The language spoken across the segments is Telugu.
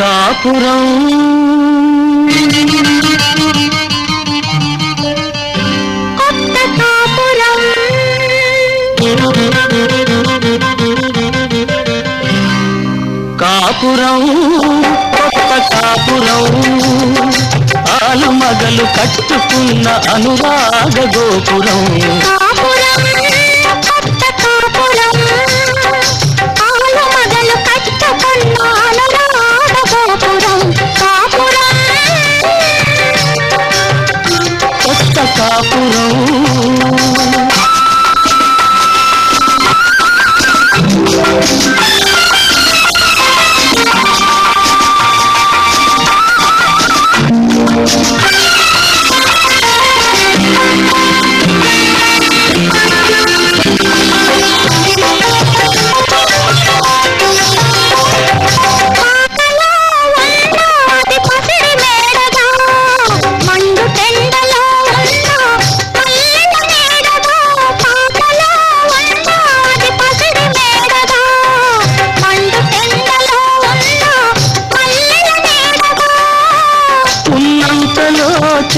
కాపురం. కొత్త కాపురం. కాపురం కొత్త కాపురం. ఆలు మగలు కట్టుకున్న అనురాగ గోపురం.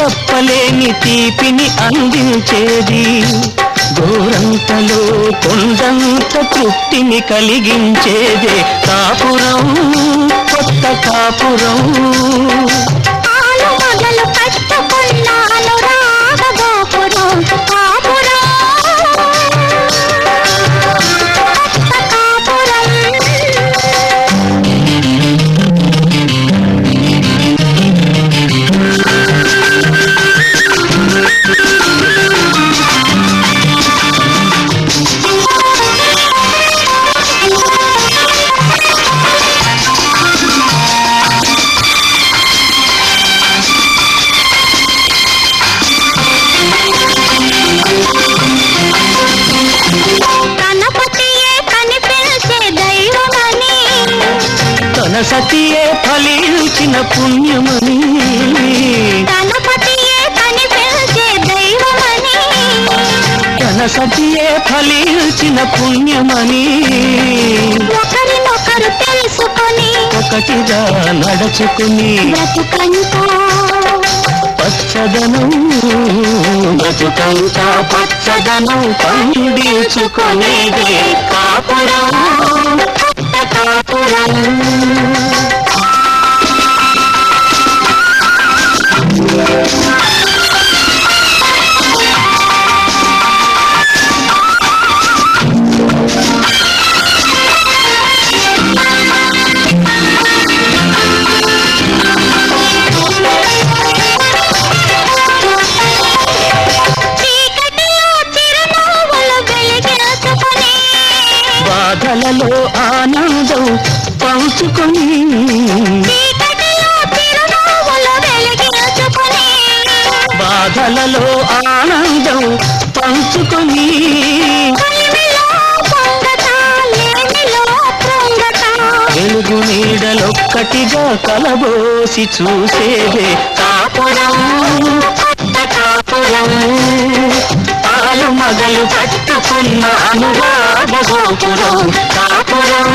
చెప్పలేని తీపిని అందించేది. గోరంతలో కొండంత తృప్తిని కలిగించేదే. కాపురం కొత్త కాపురం. ఫలించిన పుణ్యమని. తన సతియే ఫలించిన పుణ్యమని. ఒకరినొకరు తెలుసుకొని ఒకటిగా నడుచుకుని పచ్చదనం బ్రతుకంతా పచ్చదనం పండించుకునేదే కాపురం. బాధలలో ఆనందం పంచుకొని. బాధలలో ఆనందం పంచుకొని. వెలుగు నీడలొక్కటిగా కలబోసి చూసేదే. కాపురం కాపురం. పగలు పట్టుకున్న అనురాగ గోపురం కాపురం.